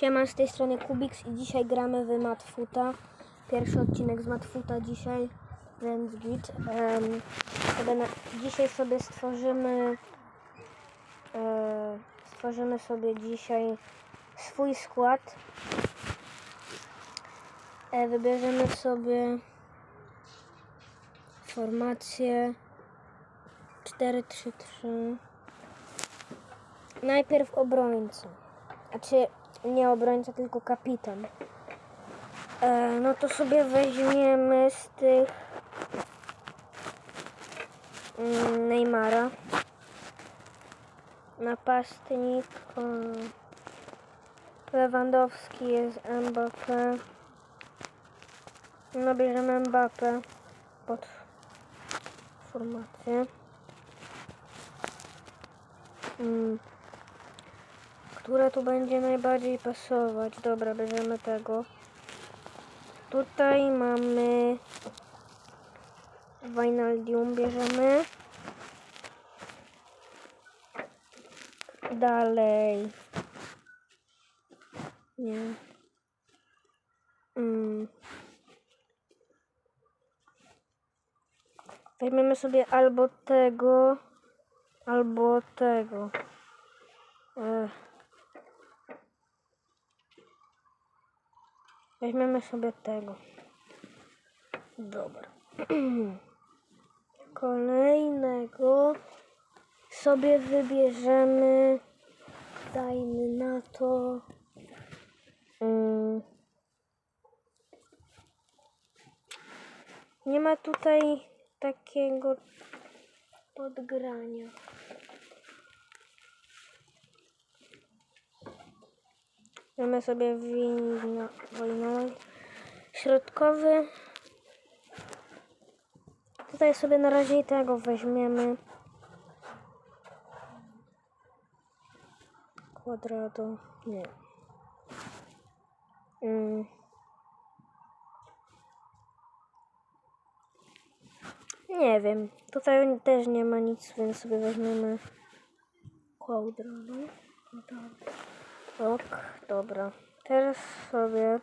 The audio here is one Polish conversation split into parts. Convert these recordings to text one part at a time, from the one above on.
Siema, z tej strony Kubix i dzisiaj gramy w Matfuta. Pierwszy odcinek z Matfuta dzisiaj, więc git. Em, sobie na, dzisiaj sobie stworzymy e, stworzymy sobie dzisiaj swój skład. E, wybierzemy sobie formację 4-3-3. Najpierw obrońca. Znaczy nie obrońca, tylko kapitan. E, no to sobie weźmiemy z tych mm, Neymara. Napastnik o, Lewandowski jest Mbappé. No bierzemy Mbappé pod formację. Mm. Które tu będzie najbardziej pasować? Dobra, bierzemy tego. Tutaj mamy Vinaldium bierzemy. Dalej. Nie. Mm. Weźmiemy sobie albo tego, albo tego. Ech. Weźmiemy sobie tego. Dobra. Kolejnego sobie wybierzemy. Dajmy na to. Mm. Nie ma tutaj takiego podgrania. Mamy sobie wino, wino środkowy. Tutaj sobie na razie tego weźmiemy. Kwadrado. Nie. Mm. Nie wiem. Tutaj też nie ma nic, więc sobie weźmiemy kwadrado. Ok, dobra. Teraz sobie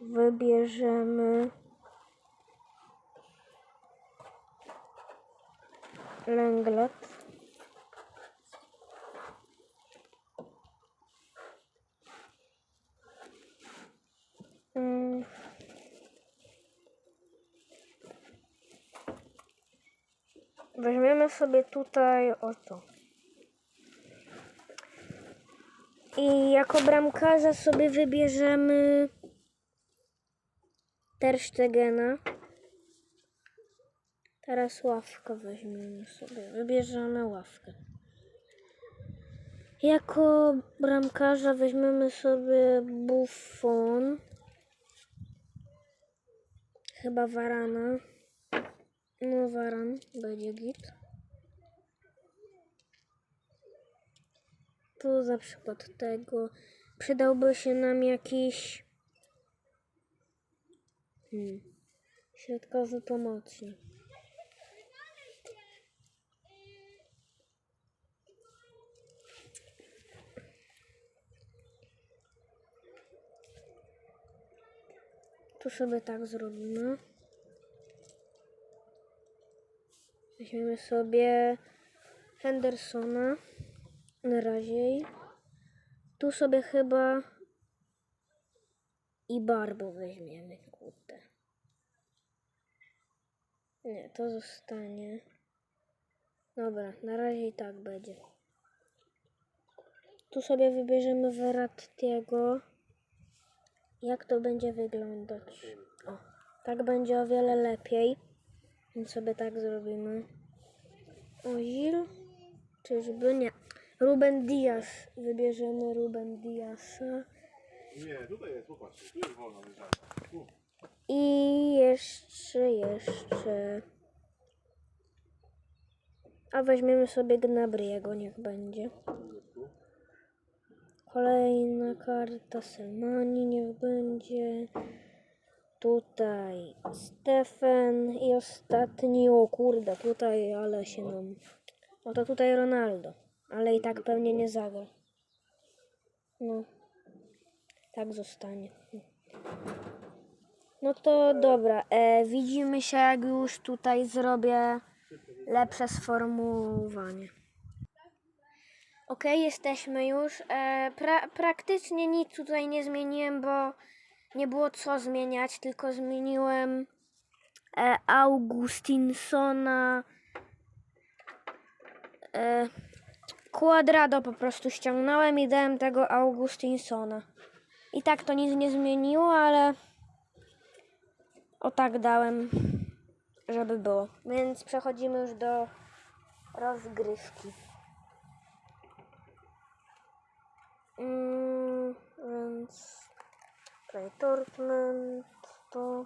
wybierzemy Lenglet. Mm. Weźmiemy sobie tutaj oto. I jako bramkarza sobie wybierzemy Ter Stegena. Teraz ławkę weźmiemy sobie. Wybierzemy ławkę. Jako bramkarza weźmiemy sobie Buffon. Chyba Varana. No Varan będzie git. Tu za przykład tego przydałby się nam jakiś hmm, środkowy pomocnik. Tu sobie tak zrobimy. Weźmiemy sobie Hendersona na razie. Tu sobie chyba i Barbo weźmiemy, kurde. Nie, to zostanie. Dobra, na razie i tak będzie. Tu sobie wybierzemy Verrattiego. Jak to będzie wyglądać? O, tak będzie o wiele lepiej. Więc sobie tak zrobimy. Ozil? Czyżby nie? Ruben Diaz. Wybierzemy Ruben Diasa. Nie, tutaj jest, popatrz, tu jest wolno. Tu. I jeszcze, jeszcze. A weźmiemy sobie Gnabriego, niech będzie. Kolejna karta Selmani, niech będzie. Tutaj Stefan i ostatni, o kurde, tutaj, ale się nam... Oto tutaj Ronaldo, ale i tak pewnie nie zagra. No. Tak zostanie. No to dobra, e, widzimy się jak już tutaj zrobię lepsze sformułowanie. Ok, jesteśmy już. E, pra, praktycznie nic tutaj nie zmieniłem, bo nie było co zmieniać, tylko zmieniłem e, Augustinsona. E, Quadrado po prostu ściągnąłem i dałem tego Augustinsona. I tak to nic nie zmieniło, ale o tak dałem, żeby było. Więc przechodzimy już do rozgrywki. Mm, więc tutaj Tortment to...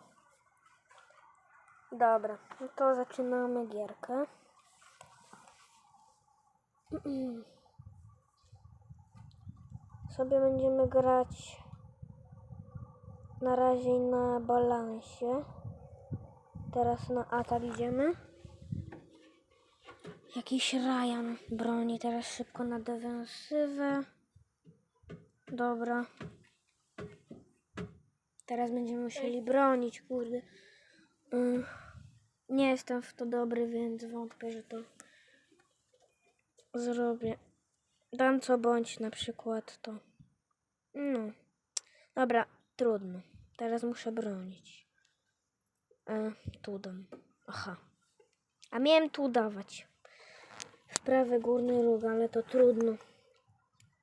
Dobra, to zaczynamy gierkę. Sobie będziemy grać na razie na balansie. Teraz na atak idziemy. Jakiś Ryan broni teraz szybko na defensywę. Dobra. Teraz będziemy musieli bronić, kurde. Mm. Nie jestem w to dobry, więc wątpię, że to zrobię. Dam co bądź na przykład to. No. Dobra, trudno. Teraz muszę bronić. E, tu dam. Aha. A miałem tu dawać. W prawy górny róg, ale to trudno.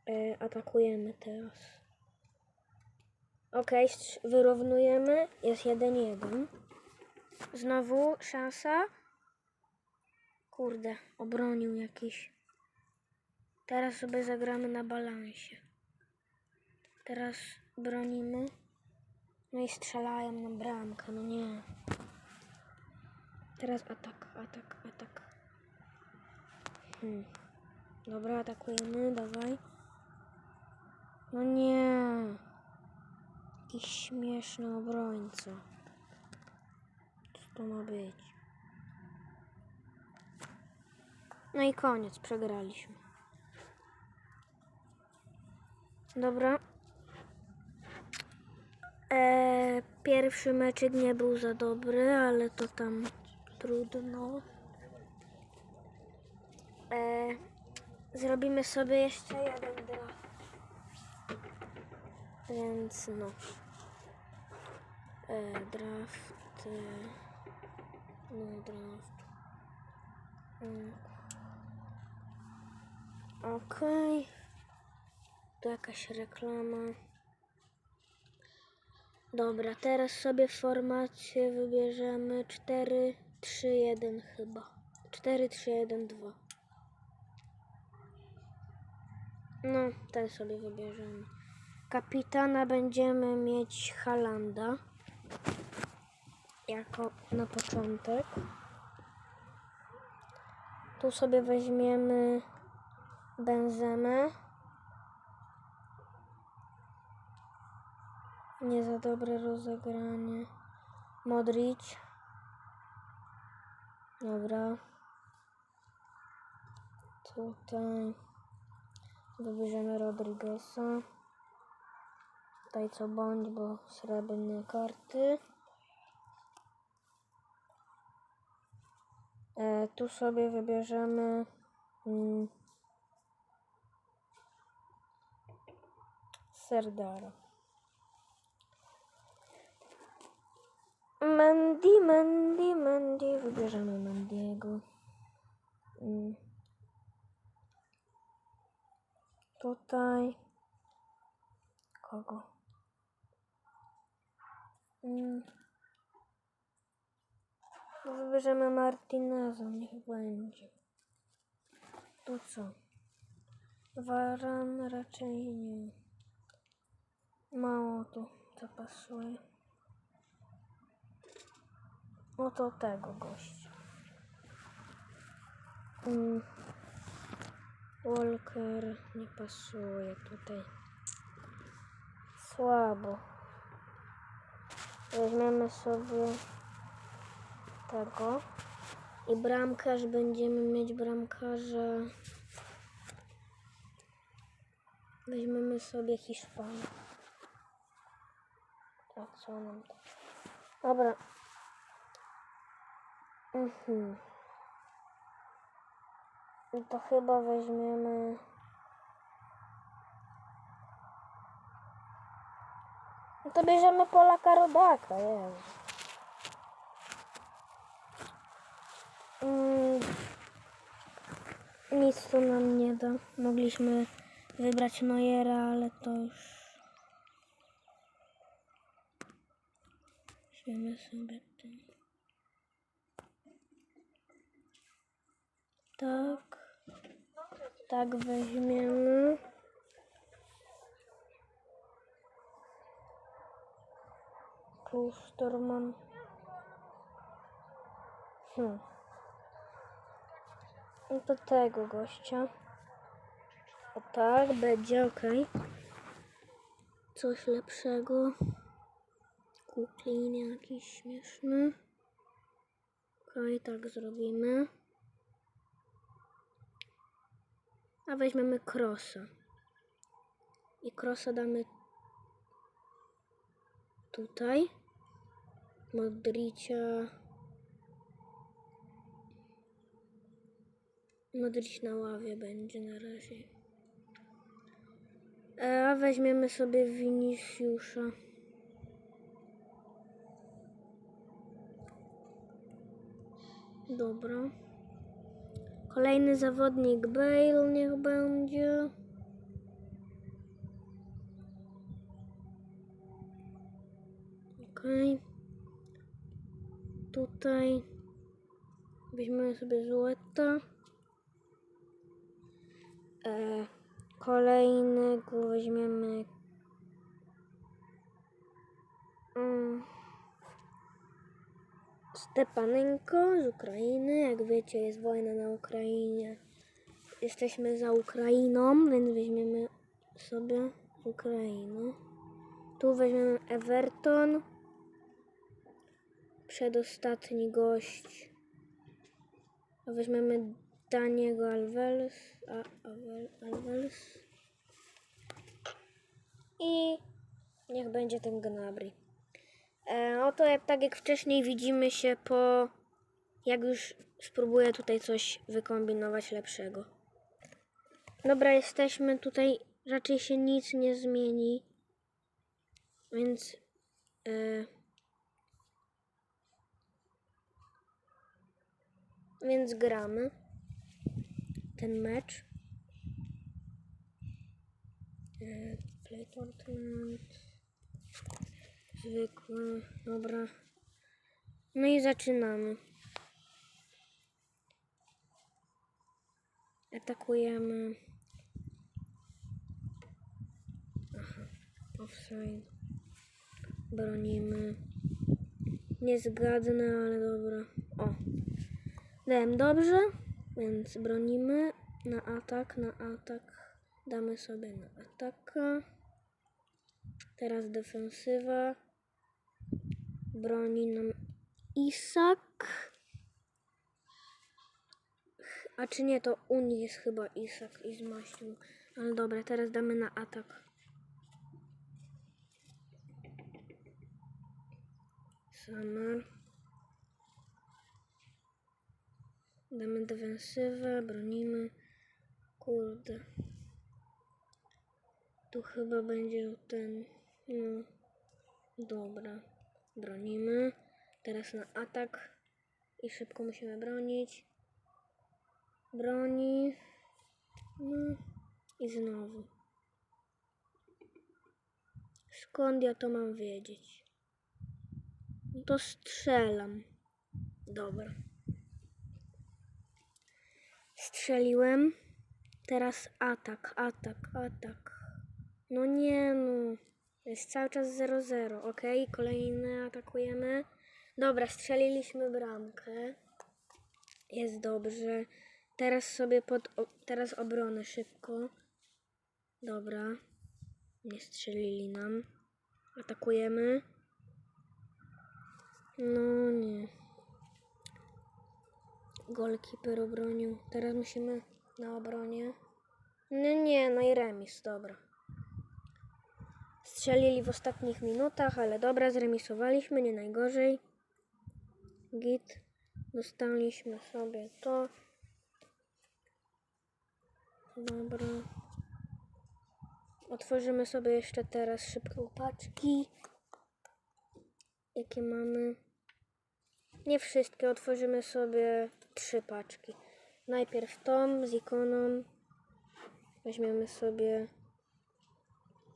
E, atakujemy teraz. Ok, wyrównujemy. Jest 1-1. Znowu szansa. Kurde, obronił jakiś. Teraz sobie zagramy na balansie. Teraz bronimy. No i strzelają na bramkę, no nie. Teraz atak, atak, atak. Hmm. Dobra, atakujemy, dawaj. No nie. Jakiś śmieszny obrońca. Co to ma być? No i koniec, przegraliśmy. Dobra. E, pierwszy meczek nie był za dobry, ale to tam trudno. E, zrobimy sobie jeszcze jeden draft. Więc no. E, draft. E, no, draft. Mm. Okej. Tu jakaś reklama. Dobra, teraz sobie formację wybierzemy 4, 3, 1 chyba. 4, 3, 1, 2. No, ten sobie wybierzemy. Kapitana będziemy mieć Halanda. Jako na początek. Tu sobie weźmiemy Benzemę. Nie za dobre rozegranie. Modric. Dobra. Tutaj wybierzemy Rodrigueza. Tutaj co bądź, bo srebrne karty. E, tu sobie wybierzemy mm, Serdara. Mandy, Mandy, Mandy. Wybierzemy Mandiego. Mm. Tutaj. Kogo? Mm. No, Wybierzemy Martineza, niech będzie. Tu co? Waran raczej nie. Mało tu to pasuje. No to tego gościa. Mm. Walker nie pasuje tutaj. Słabo. Weźmiemy sobie tego. I bramkarz będziemy mieć bramkarza. Weźmiemy sobie Hiszpanię. A co nam? Dobra. Mhm. No to chyba weźmiemy... No to bierzemy Polaka Rodaka, Jezu. Mm, nic to nam nie da. Mogliśmy wybrać Neuera, ale to już... Weźmiemy sobie ten. Tak. Tak weźmiemy. Klusterman. Hmm. No to tego gościa. O tak, będzie ok. Coś lepszego. Kuklin jakiś śmieszny. Okej, tak zrobimy. A weźmiemy krosa. I krosa damy tutaj. Modricia. Modric na ławie będzie na razie. A weźmiemy sobie Viniciusza. Dobra. Kolejny zawodnik Bale niech będzie. Okej. Tutaj weźmiemy sobie Złota. E, kolejnego weźmiemy mm, Stepanenko z Ukrainy. Jak wiecie, jest wojna na Ukrainie. Jesteśmy za Ukrainą, więc weźmiemy sobie Ukrainę. Tu weźmiemy Everton. Przedostatni gość. A weźmiemy Daniego Alves. A, Alves. I niech będzie ten Gnabry. E, oto jak, tak jak wcześniej widzimy się po... Jak już spróbuję tutaj coś wykombinować lepszego. Dobra, jesteśmy tutaj. Raczej się nic nie zmieni. Więc... E, więc gramy ten mecz. E, play tournament. Zwykły, dobra. No i zaczynamy. Atakujemy. Aha, offside. Bronimy. Nie zgadnę, ale dobra. O. Dałem dobrze, więc bronimy na atak, na atak. Damy sobie na ataka. Teraz defensywa. Broni nam Isak. A czy nie, to u nich jest chyba Isak i z. Ale dobra, teraz damy na atak. Summer. Damy defensywę, bronimy. Kurde. Tu chyba będzie ten. No. Dobra. Bronimy. Teraz na atak. I szybko musimy bronić. Broni. No. I znowu. Skąd ja to mam wiedzieć? No to strzelam. Dobra. Strzeliłem. Teraz atak, atak, atak. No nie no. Jest cały czas 0-0. Ok, kolejny atakujemy. Dobra, strzeliliśmy bramkę. Jest dobrze. Teraz sobie pod. O, teraz obronę szybko. Dobra. Nie strzelili nam. Atakujemy. No nie. Golkiper obronił. Teraz musimy na obronie. No nie, no i remis, dobra. Strzelili w ostatnich minutach, ale dobra, zremisowaliśmy, nie najgorzej. Git. Dostaliśmy sobie to. Dobra. Otworzymy sobie jeszcze teraz szybko paczki. Jakie mamy? Nie wszystkie, otworzymy sobie trzy paczki. Najpierw tą z ikoną. Weźmiemy sobie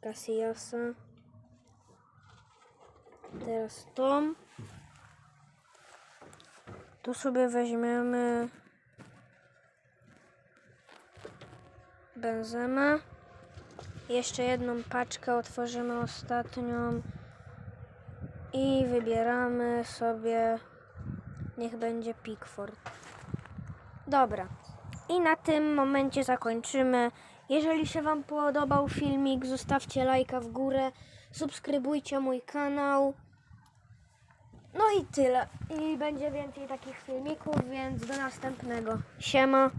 Casillasa. Teraz tą. Tu sobie weźmiemy Benzema. Jeszcze jedną paczkę otworzymy ostatnią i wybieramy sobie niech będzie Pickford. Dobra. I na tym momencie zakończymy. Jeżeli się Wam podobał filmik, zostawcie lajka w górę, subskrybujcie mój kanał. No i tyle. I będzie więcej takich filmików, więc do następnego. Siema.